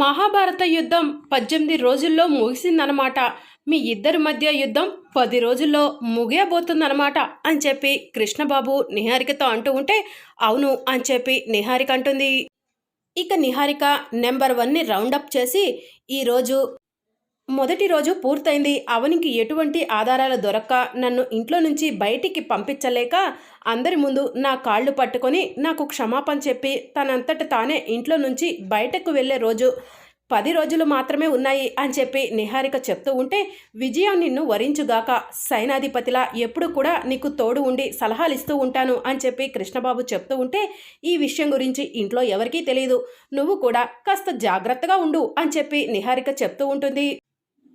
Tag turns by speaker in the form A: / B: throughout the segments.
A: మహాభారత యుద్ధం పద్దెనిమిది రోజుల్లో ముగిసిందనమాట మీ ఇద్దరి మధ్య యుద్ధం పది రోజుల్లో ముగియబోతుందనమాట అని చెప్పి కృష్ణబాబు నిహారికతో అంటూ ఉంటే అవును అని చెప్పి నిహారిక అంటుంది. ఇక నిహారిక నెంబర్ వన్ని రౌండప్ చేసి ఈరోజు మొదటి రోజు పూర్తయింది. అవనికి ఎటువంటి ఆధారాలు దొరక్క నన్ను ఇంట్లో నుంచి బయటికి పంపించలేక అందరి ముందు నా కాళ్ళు పట్టుకొని నాకు క్షమాపణ చెప్పి తనంతట తానే ఇంట్లో నుంచి బయటకు వెళ్ళే రోజు పది రోజులు మాత్రమే ఉన్నాయి అని చెప్పి నిహారిక చెప్తూ ఉంటే విజయం నిన్ను వరించుగాక. సైనాధిపతిలా ఎప్పుడు కూడా నీకు తోడు ఉండి సలహాలు ఇస్తూ ఉంటాను అని చెప్పి కృష్ణబాబు చెప్తూ ఉంటే ఈ విషయం గురించి ఇంట్లో ఎవరికీ తెలియదు నువ్వు కూడా కాస్త జాగ్రత్తగా ఉండు అని చెప్పి నిహారిక చెప్తూ ఉంటుంది.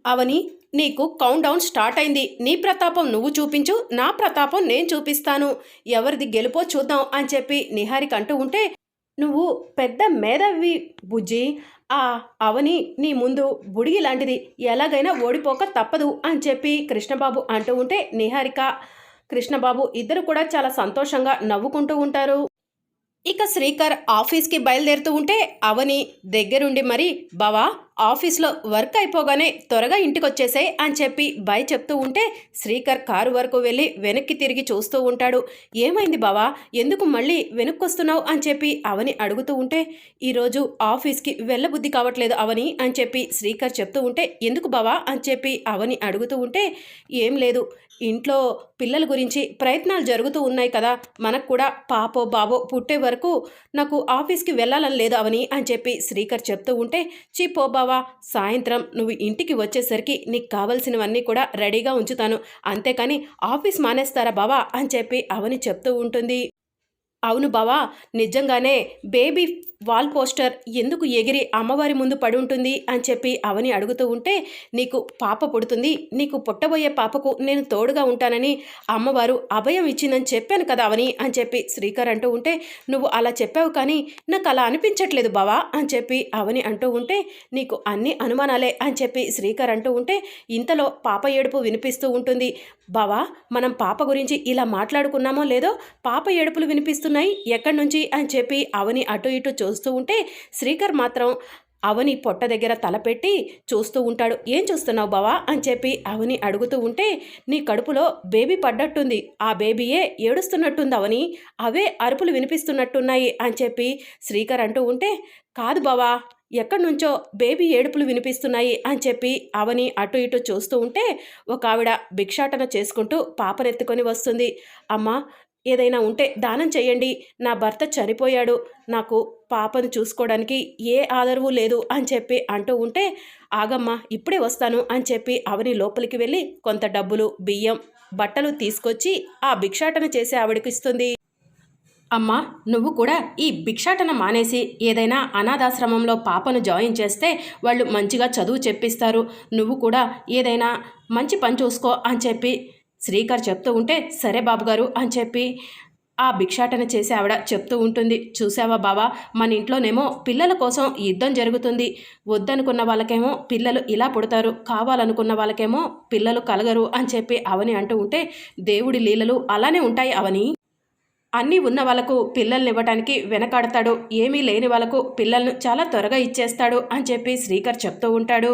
A: అవని నీకు కౌంట్ డౌన్ స్టార్ట్ అయింది. నీ ప్రతాపం నువ్వు చూపించు నా ప్రతాపం నేను చూపిస్తాను. ఎవరిది గెలుపో చూద్దాం అని చెప్పి నిహారిక అంటూ ఉంటే నువ్వు పెద్ద మేధవి బుజ్జి. ఆ అవని నీ ముందు బుడిగి లాంటిది. ఎలాగైనా ఓడిపోక తప్పదు అని చెప్పి కృష్ణబాబు అంటూ ఉంటే నిహారిక కృష్ణబాబు ఇద్దరు కూడా చాలా సంతోషంగా నవ్వుకుంటూ ఉంటారు. ఇక శ్రీకర్ ఆఫీస్కి బయలుదేరుతూ ఉంటే అవని దగ్గరుండి మరి బావా ఆఫీస్లో వర్క్ అయిపోగానే త్వరగా ఇంటికి వచ్చేసాయి అని చెప్పి బాయ్ చెప్తూ ఉంటే శ్రీకర్ కారు వరకు వెళ్ళి వెనక్కి తిరిగి చూస్తూ ఉంటాడు. ఏమైంది బావా? ఎందుకు మళ్ళీ వెనక్కొస్తున్నావు? అని చెప్పి అవని అడుగుతూ ఉంటే ఈరోజు ఆఫీస్కి వెళ్ళబుద్ధి కావట్లేదు అవని అని చెప్పి శ్రీకర్ చెప్తూ ఉంటే ఎందుకు బావా? అని చెప్పి అవని అడుగుతూ ఉంటే ఏం లేదు. ఇంట్లో పిల్లల గురించి ప్రయత్నాలు జరుగుతూ ఉన్నాయి కదా. మనకు కూడా పాపో బాబో పుట్టే వరకు నాకు ఆఫీస్కి వెళ్ళాలని లేదు అవని అని చెప్పి శ్రీకర్ చెప్తూ ఉంటే చిప్పో బావ. సాయంత్రం నువ్వు ఇంటికి వచ్చేసరికి నీకు కావలసినవన్నీ కూడా రెడీగా ఉంచుతాను. అంతేకాని ఆఫీస్ మానేస్తారా బావా? అని చెప్పి అవని చెప్తూ ఉంటుంది. అవును బావా నిజంగానే బేబీ వాల్ పోస్టర్ ఎందుకు ఎగిరి అమ్మవారి ముందు పడి ఉంటుంది అని చెప్పి అవని అడుగుతూ ఉంటే నీకు పాప పుడుతుంది నీకు పుట్టబోయే పాపకు నేను తోడుగా ఉంటానని అమ్మవారు అభయం ఇచ్చిందని చెప్పాను కదా అవని అని చెప్పి శ్రీకర్ అంటూ ఉంటే నువ్వు అలా చెప్పావు కానీ నాకు అలా అనిపించట్లేదు బావా అని చెప్పి అవని అంటూ ఉంటే నీకు అన్ని అనుమానాలే అని చెప్పి శ్రీకర్ అంటూ ఉంటే ఇంతలో పాప ఏడుపు వినిపిస్తూ ఉంటుంది. బావా మనం పాప గురించి ఇలా మాట్లాడుకున్నామో లేదో పాప ఏడుపులు వినిపిస్తున్నాయి ఎక్కడి నుంచి అని చెప్పి అవని అటు ఇటు చూ చూస్తూ ఉంటే శ్రీకర్ మాత్రం అవని పొట్ట దగ్గర తలపెట్టి చూస్తూ ఉంటాడు. ఏం చూస్తున్నావు బావా? అని చెప్పి అవని అడుగుతూ ఉంటే నీ కడుపులో బేబీ పడ్డట్టుంది. ఆ బేబీయే ఏడుస్తున్నట్టుంది అవని. అవే అరుపులు వినిపిస్తున్నట్టున్నాయి. అని చెప్పి శ్రీకర్ అంటూ ఉంటే కాదు బావా ఎక్కడి నుంచో బేబీ ఏడుపులు వినిపిస్తున్నాయి. అని చెప్పి అవని అటు ఇటు చూస్తూ ఉంటే ఒక ఆవిడ భిక్షాటన చేసుకుంటూ పాపనెత్తుకొని వస్తుంది. అమ్మ ఏదైనా ఉంటే దానం చేయండి. నా భర్త చనిపోయాడు. నాకు పాపను చూసుకోవడానికి ఏ ఆదరవు లేదు అని చెప్పి అంటూ ఉంటే ఆగమ్మా ఇప్పుడే వస్తాను అని చెప్పి అవని లోపలికి వెళ్ళి కొంత డబ్బులు బియ్యం బట్టలు తీసుకొచ్చి ఆ భిక్షాటన చేసి ఆవిడకి ఇస్తుంది. అమ్మా నువ్వు కూడా ఈ భిక్షాటన మానేసి ఏదైనా అనాథాశ్రమంలో పాపను జాయిన్ చేస్తే వాళ్ళు మంచిగా చదువు చెప్పిస్తారు. నువ్వు కూడా ఏదైనా మంచి పని చూసుకో అని చెప్పి శ్రీకర్ చెప్తూ ఉంటే సరే బాబుగారు అని చెప్పి ఆ భిక్షాటన చేసే ఆవిడ చెప్తూ ఉంటుంది. చూసావా బావా మన ఇంట్లోనేమో పిల్లల కోసం యుద్ధం జరుగుతుంది. వద్దనుకున్న వాళ్ళకేమో పిల్లలు ఇలా పుడతారు. కావాలనుకున్న వాళ్ళకేమో పిల్లలు కలగరు అని చెప్పి అవని అంటూ ఉంటే దేవుడి లీలలు అలానే ఉంటాయి అవని. అన్నీ ఉన్న వాళ్ళకు పిల్లల్ని ఇవ్వటానికి వెనకాడతాడు. ఏమీ లేని వాళ్ళకు పిల్లలను చాలా త్వరగా ఇచ్చేస్తాడు అని చెప్పి శ్రీకర్ చెప్తూ ఉంటాడు.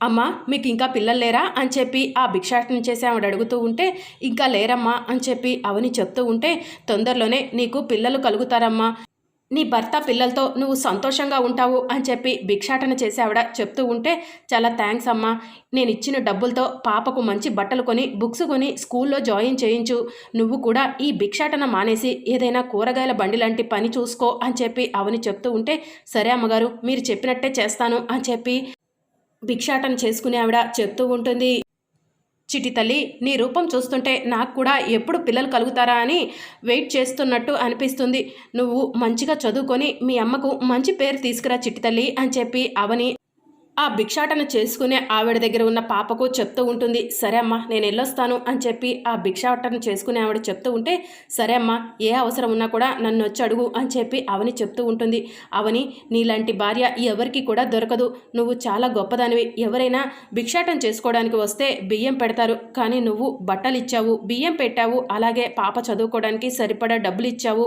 A: అమ్మా మీకు ఇంకా పిల్లలు లేరా? అని చెప్పి ఆ భిక్షాటన చేసి ఆవిడ అడుగుతూ ఉంటే ఇంకా లేరమ్మా అని చెప్పి అవని చెప్తూ ఉంటే తొందరలోనే నీకు పిల్లలు కలుగుతారమ్మా. నీ భర్త పిల్లలతో నువ్వు సంతోషంగా ఉంటావు అని చెప్పి భిక్షాటన చేసేవిడ ఆవిడ చెప్తూ ఉంటే చాలా థ్యాంక్స్ అమ్మా. నేను ఇచ్చిన డబ్బులతో పాపకు మంచి బట్టలు కొని బుక్స్ కొని స్కూల్లో జాయిన్ చేయించు. నువ్వు కూడా ఈ భిక్షాటన మానేసి ఏదైనా కూరగాయల బండి లాంటి పని చూసుకో అని చెప్పి అవని చెప్తూ ఉంటే సరే అమ్మగారు మీరు చెప్పినట్టే చేస్తాను అని చెప్పి భిక్షాటన చేసుకునే ఆవిడ చెప్తూ ఉంటుంది. చిటి తల్లి నీ రూపం చూస్తుంటే నాకు కూడా ఎప్పుడు పిల్లలు కలుగుతారా అని వెయిట్ చేస్తున్నట్టు అనిపిస్తుంది. నువ్వు మంచిగా చదువుకొని మీ అమ్మకు మంచి పేరు తీసుకురా చిట్టి తల్లి అని చెప్పి అవని ఆ భిక్షాటన చేసుకునే ఆవిడ దగ్గర ఉన్న పాపకు చెప్తూ ఉంటుంది సరే అమ్మా నేను వెళ్ళొస్తాను అని చెప్పి ఆ భిక్షాటన చేసుకునే ఆవిడ చెప్తూ ఉంటే సరే అమ్మా ఏ అవసరం ఉన్నా కూడా నన్ను వచ్చి అడుగు అని చెప్పి అవని చెప్తూ ఉంటుంది. అవని నీలాంటి భార్య ఎవరికి కూడా దొరకదు. నువ్వు చాలా గొప్పదానివి. ఎవరైనా భిక్షాటన చేసుకోవడానికి వస్తే బియ్యం పెడతారు. కానీ నువ్వు బట్టలు ఇచ్చావు బియ్యం పెట్టావు. అలాగే పాప చదువుకోవడానికి సరిపడా డబ్బులు ఇచ్చావు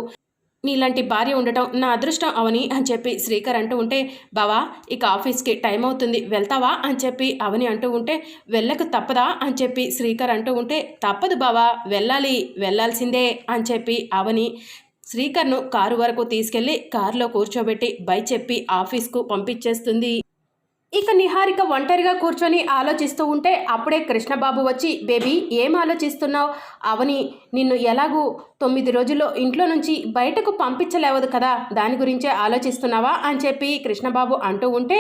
A: నీలాంటి భార్య ఉండటం నా అదృష్టం అవని అని చెప్పి శ్రీకర్ అంటూ ఉంటే బావా ఇక ఆఫీస్కి టైం అవుతుంది వెళ్తావా? అని చెప్పి అవని అంటూ ఉంటే వెళ్ళక తప్పదా? అని చెప్పి శ్రీకర్ అంటూ ఉంటే తప్పదు బావా వెళ్ళాలి వెళ్ళాల్సిందే అని చెప్పి అవని శ్రీకర్ను కారు వరకు తీసుకెళ్ళి కారులో కూర్చోబెట్టి బై చెప్పి ఆఫీస్కు పంపించేస్తుంది. ఇక నిహారిక ఒంటరిగా కూర్చొని ఆలోచిస్తూ ఉంటే అప్పుడే కృష్ణబాబు వచ్చి బేబీ ఏం ఆలోచిస్తున్నావు? అవని నిన్ను ఎలాగూ తొమ్మిది రోజుల్లో ఇంట్లో నుంచి బయటకు పంపించలేవదు కదా దాని గురించే ఆలోచిస్తున్నావా? అని చెప్పి కృష్ణబాబు అంటూ ఉంటే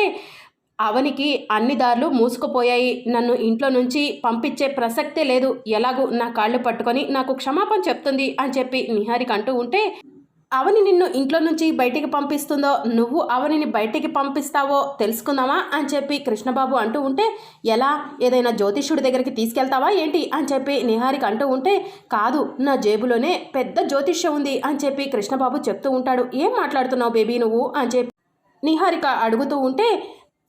A: అవనికి అన్ని దారులు మూసుకుపోయాయి. నన్ను ఇంట్లో నుంచి పంపించే ప్రసక్తే లేదు. ఎలాగూ నా కాళ్ళు పట్టుకొని నాకు క్షమాపణ చెప్తుంది అని చెప్పి నిహారిక అంటూ ఉంటే అవని నిన్ను ఇంట్లో నుంచి బయటికి పంపిస్తుందో నువ్వు అవనిని బయటికి పంపిస్తావో తెలుసుకుందామా అని చెప్పి కృష్ణబాబు అంటూ ఉంటే ఎలా? ఏదైనా జ్యోతిష్యుడి దగ్గరికి తీసుకెళ్తావా ఏంటి? అని చెప్పి నిహారిక అంటూ ఉంటే కాదు నా జేబులోనే పెద్ద జ్యోతిష్యం ఉంది అని చెప్పి కృష్ణబాబు చెప్తూ ఉంటాడు. ఏం మాట్లాడుతున్నావు బేబీ నువ్వు? అని చెప్పి నిహారిక అడుగుతూ ఉంటే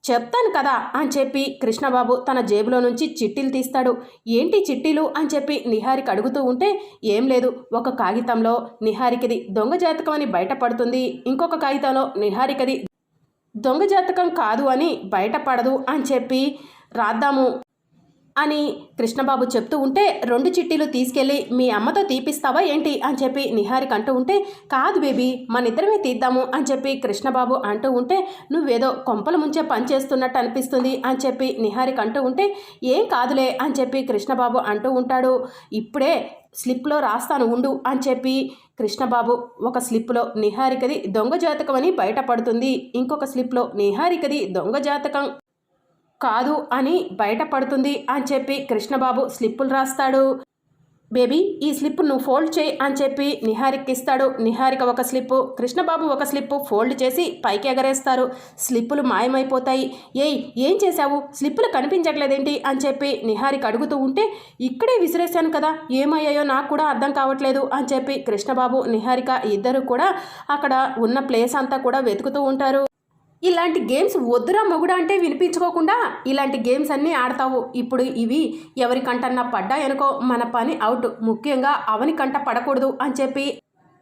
A: చెప్తాను కదా అని చెప్పి కృష్ణబాబు తన జేబులో నుంచి చిట్టీలు తీస్తాడు. ఏంటి చిట్టీలు అని చెప్పి నిహారిక అడుగుతూ ఉంటే ఏం లేదు ఒక కాగితంలో నిహారికది దొంగ జాతకం అని బయటపడుతుంది. ఇంకొక కాగితంలో నిహారికది దొంగ జాతకం కాదు అని బయటపడదు అని చెప్పి రాద్దాము. అని కృష్ణబాబు చెప్తూ ఉంటే రెండు చిట్టీలు తీసుకెళ్ళి మీ అమ్మతో తీపిస్తావా ఏంటి? అని చెప్పి నిహారిక అంటూ ఉంటే కాదు బేబీ మన ఇద్దరమే తీద్దాము అని చెప్పి కృష్ణబాబు అంటూ ఉంటే నువ్వేదో కొంపల ముంచే పని చేస్తున్నట్టు అనిపిస్తుంది అని చెప్పి నిహారిక అంటూ ఉంటే ఏం కాదులే అని చెప్పి కృష్ణబాబు అంటూ ఉంటాడు. ఇప్పుడే స్లిప్లో రాస్తాను ఉండు అని చెప్పి కృష్ణబాబు ఒక స్లిప్లో నిహారికది దొంగ జాతకం అని బయటపడుతుంది. ఇంకొక స్లిప్లో నిహారికది దొంగ జాతకం. కాదు అని బయటపడుతుంది అని చెప్పి కృష్ణబాబు స్లిప్పులు రాస్తాడు. బేబీ ఈ స్లిప్ నువ్వు ఫోల్డ్ చేయి అని చెప్పి నిహారికి ఇస్తాడు నిహారిక ఒక స్లిప్పు కృష్ణబాబు ఒక స్లిప్పు ఫోల్డ్ చేసి పైకి ఎగరేస్తారు. స్లిప్పులు మాయమైపోతాయి. ఏయ్ ఏం చేశావు? స్లిప్పులు కనిపించట్లేదేంటి? అని చెప్పి నిహారిక అడుగుతూ ఉంటే ఇక్కడే విసిరేశాను కదా ఏమయ్యాయో నాకు కూడా అర్థం కావట్లేదు అని చెప్పి కృష్ణబాబు నిహారిక ఇద్దరు కూడా అక్కడ ఉన్న ప్లేస్ అంతా కూడా వెతుకుతూ ఉంటారు. ఇలాంటి గేమ్స్ వద్దురా మొగుడా అంటే వినిపించుకోకుండా ఇలాంటి గేమ్స్ అన్నీ ఆడతావు. ఇప్పుడు ఇవి ఎవరికంటన్నా పడ్డాయనుకో మన పని అవుట్. ముఖ్యంగా అవని కంట పడకూడదు అని చెప్పి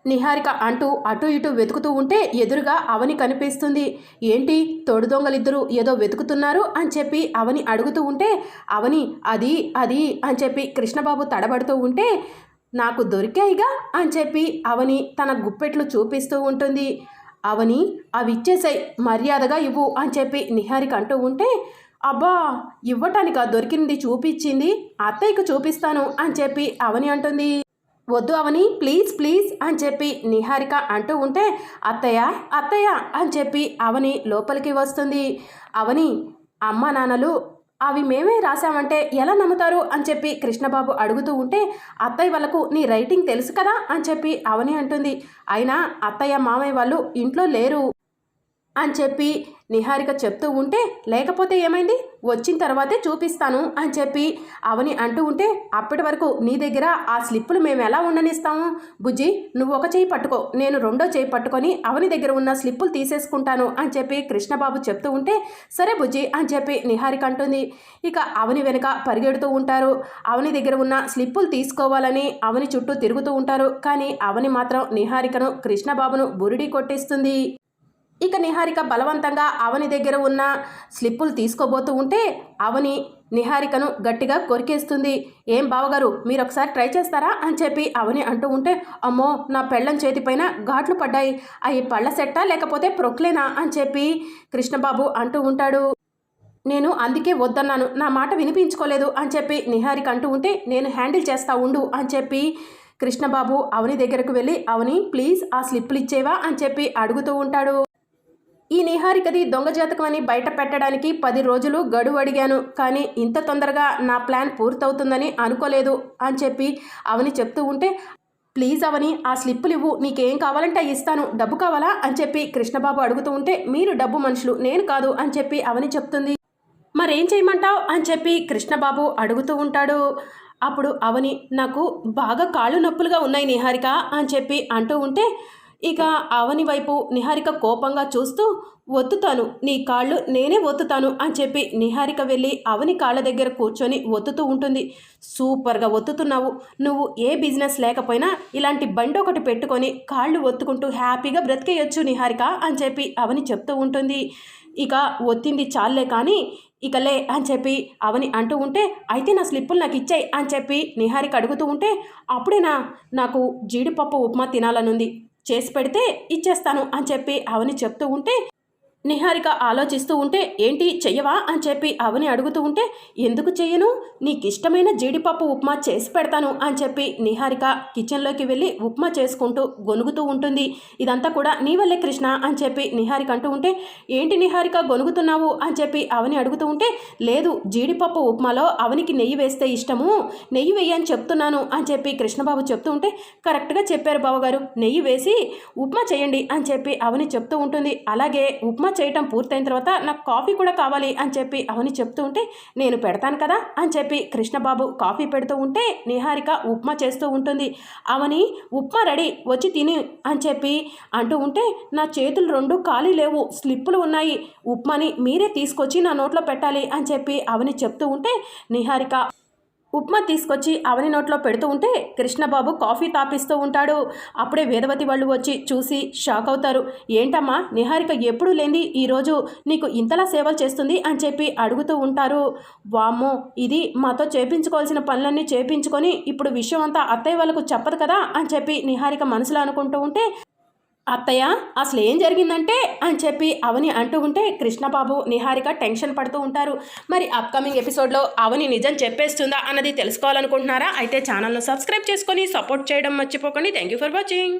A: నిహారిక అంటూ అటు ఇటు వెతుకుతూ ఉంటే ఎదురుగా అవని కనిపిస్తుంది. ఏంటి? తోడు దొంగలిద్దరూ ఏదో వెతుకుతున్నారు అని చెప్పి అవని అడుగుతూ ఉంటే అవని అది అది అని చెప్పి కృష్ణబాబు తడబడుతూ ఉంటే నాకు దొరికాయిగా అని చెప్పి అవని తన గుప్పెట్లు చూపిస్తూ ఉంటుంది. అవని అవి ఇచ్చేసాయి మర్యాదగా ఇవ్వు అని చెప్పి నిహారిక అంటూ ఉంటే అబ్బా ఇవ్వటానికి దొరికింది చూపించింది అత్తయ్యకు చూపిస్తాను అని చెప్పి అవని అంటుంది. వద్దు అవని ప్లీజ్ ప్లీజ్ అని చెప్పి నిహారిక అంటూ ఉంటే అత్తయ్య అత్తయ్య అని చెప్పి అవని లోపలికి వస్తుంది. అవని అమ్మ నాన్నలు అవి మేమే రాసామంటే ఎలా నమ్ముతారు అని చెప్పి కృష్ణబాబు అడుగుతూ ఉంటే అత్తయ్య వాళ్ళకు నీ రైటింగ్ తెలుసు కదా అని చెప్పి అవని అంటుంది. అయినా అత్తయ్య మామయ్య వాళ్ళు ఇంట్లో లేరు. అని చెప్పి నిహారిక చెప్తూ ఉంటే లేకపోతే ఏమైంది? వచ్చిన తర్వాతే చూపిస్తాను అని చెప్పి అవని అంటూ ఉంటే అప్పటి వరకు నీ దగ్గర ఆ స్లిప్పులు మేము ఎలా ఉండనిస్తాము? బుజ్జి నువ్వు ఒక చేయి పట్టుకో నేను రెండో చేయి పట్టుకొని అవని దగ్గర ఉన్న స్లిప్పులు తీసేసుకుంటాను అని చెప్పి కృష్ణబాబు చెప్తూ ఉంటే సరే బుజ్జి అని చెప్పి నిహారిక అంటుంది. ఇక అవని వెనుక పరిగెడుతూ ఉంటారు. అవని దగ్గర ఉన్న స్లిప్పులు తీసుకోవాలని అవని చుట్టూ తిరుగుతూ ఉంటారు. కానీ అవని మాత్రం నిహారికను కృష్ణబాబును బురిడి కొట్టేస్తుంది. ఇక నిహారిక బలవంతంగా అవని దగ్గర ఉన్న స్లిప్పులు తీసుకోబోతూ ఉంటే అవని నిహారికను గట్టిగా కొరికేస్తుంది. ఏం బావగారు మీరు ఒకసారి ట్రై చేస్తారా అని చెప్పి అవని అంటూ ఉంటే అమ్మో నా పెళ్ళం చేతిపైన ఘాట్లు పడ్డాయి. అవి పళ్ళ సెట్టా లేకపోతే ప్రొక్లేనా అని చెప్పి కృష్ణబాబు అంటూ ఉంటాడు. నేను అందుకే వద్దన్నాను నా మాట వినిపించుకోలేదు అని చెప్పి నిహారిక అంటూ ఉంటే నేను హ్యాండిల్ చేస్తా ఉండు అని చెప్పి కృష్ణబాబు అవని దగ్గరకు వెళ్ళి అవని ప్లీజ్ ఆ స్లిప్పులు ఇచ్చేవా? అని చెప్పి అడుగుతూ ఉంటాడు. ఈ నిహారికది దొంగ జాతకం అని బయట పెట్టడానికి పది రోజులు గడువు అడిగాను. కానీ ఇంత తొందరగా నా ప్లాన్ పూర్తవుతుందని అనుకోలేదు అని చెప్పి అవని చెప్తూ ఉంటే ప్లీజ్ అవని ఆ స్లిప్పులు ఇవ్వు. నీకేం కావాలంటే ఇస్తాను. డబ్బు కావాలా? అని చెప్పి కృష్ణబాబు అడుగుతూ ఉంటే మీరు డబ్బు మనుషులు నేను కాదు అని చెప్పి అవని చెప్తుంది. మరేం చేయమంటావు? అని చెప్పి కృష్ణబాబు అడుగుతూ ఉంటాడు. అప్పుడు అవని నాకు బాగా కాళ్ళు నొప్పులుగా ఉన్నాయి నిహారిక అని చెప్పి అంటూ ఉంటే ఇక అవని వైపు నిహారిక కోపంగా చూస్తూ ఒత్తుతాను నీ కాళ్ళు నేనే ఒత్తుతాను అని చెప్పి నిహారిక వెళ్ళి అవని కాళ్ళ దగ్గర కూర్చొని ఒత్తుతూ ఉంటుంది. సూపర్గా ఒత్తుతున్నావు. నువ్వు ఏ బిజినెస్ లేకపోయినా ఇలాంటి బండి ఒకటి పెట్టుకొని కాళ్ళు ఒత్తుకుంటూ హ్యాపీగా బ్రతికేయొచ్చు నిహారిక అని చెప్పి అవని చెప్తూ ఉంటుంది. ఇక ఒత్తింది చాలే కానీ ఇకలే అని చెప్పి అవని అంటూ ఉంటే అయితే నా స్లిప్పులు నాకు ఇచ్చాయి అని చెప్పి నిహారిక అడుగుతూ ఉంటే అప్పుడేనా? నాకు జీడిపప్పు ఉప్మా తినాలనుంది. చేసి పెడితే ఇచ్చేస్తాను అని చెప్పి అవని చెప్తూ ఉంటే నిహారిక ఆలోచిస్తూ ఉంటే ఏంటి చెయ్యవా? అని చెప్పి అవని అడుగుతూ ఉంటే ఎందుకు చెయ్యను? నీకిష్టమైన జీడిపప్పు ఉప్మా చేసి పెడతాను అని చెప్పి నిహారిక కిచెన్లోకి వెళ్ళి ఉప్మా చేసుకుంటూ గొనుగుతూ ఉంటుంది. ఇదంతా కూడా నీ వల్లే కృష్ణ అని చెప్పి నిహారిక అంటూ ఉంటే ఏంటి నిహారిక గొనుగుతున్నావు? అని చెప్పి అవని అడుగుతూ ఉంటే లేదు జీడిపప్పు ఉప్మాలో అవనికి నెయ్యి వేస్తే ఇష్టము. నెయ్యి వేయని చెప్తున్నాను అని చెప్పి కృష్ణబాబు చెప్తూ ఉంటే కరెక్ట్గా చెప్పారు బావగారు. నెయ్యి వేసి ఉప్మా చేయండి అని చెప్పి అవని చెప్తూ ఉంటుంది. అలాగే ఉప్మా చేయటం పూర్తయిన తర్వాత నాకు కాఫీ కూడా కావాలి అని చెప్పి అవని చెప్తూ ఉంటే నేను పెడతాను కదా అని చెప్పి కృష్ణబాబు కాఫీ పెడుతూ ఉంటే నిహారిక ఉప్మా చేస్తూ ఉంటుంది. అవని ఉప్మా రెడీ వచ్చి తిని అని చెప్పి అంటూ ఉంటే నా చేతులు రెండు ఖాళీ లేవు స్లిప్పులు ఉన్నాయి ఉప్మాని మీరే తీసుకొచ్చి నా నోట్లో పెట్టాలి అని చెప్పి అవని చెప్తూ ఉంటే నిహారిక ఉప్మా తీసుకొచ్చి అవని నోట్లో పెడుతూ ఉంటే కృష్ణబాబు కాఫీ తాపిస్తూ ఉంటాడు. అప్పుడే వేదవతి వాళ్ళు వచ్చి చూసి షాక్ అవుతారు. ఏంటమ్మా నిహారిక ఎప్పుడు లేని ఈరోజు నీకు ఇంతలా సేవలు చేస్తుంది? అని చెప్పి అడుగుతూ ఉంటారు. వామ్మో ఇది మాతో చేపించుకోవాల్సిన పనులన్నీ చేపించుకొని ఇప్పుడు విషయం అంతా అత్తయ్య వాళ్ళకు చెప్పదు కదా? అని చెప్పి నిహారిక మనసులో అనుకుంటూ ఉంటే అత్తయ్య అసలు ఏం జరిగిందంటే అని చెప్పి అవని అంటూ ఉంటే కృష్ణబాబు నిహారిక టెన్షన్ పడుతూ ఉంటారు. మరి అప్కమింగ్ ఎపిసోడ్లో అవని నిజం చెప్పేస్తుందా అన్నది తెలుసుకోవాలనుకుంటున్నారా? అయితే ఛానల్ను సబ్స్క్రైబ్ చేసుకొని సపోర్ట్ చేయడం మర్చిపోకండి. Thank you for watching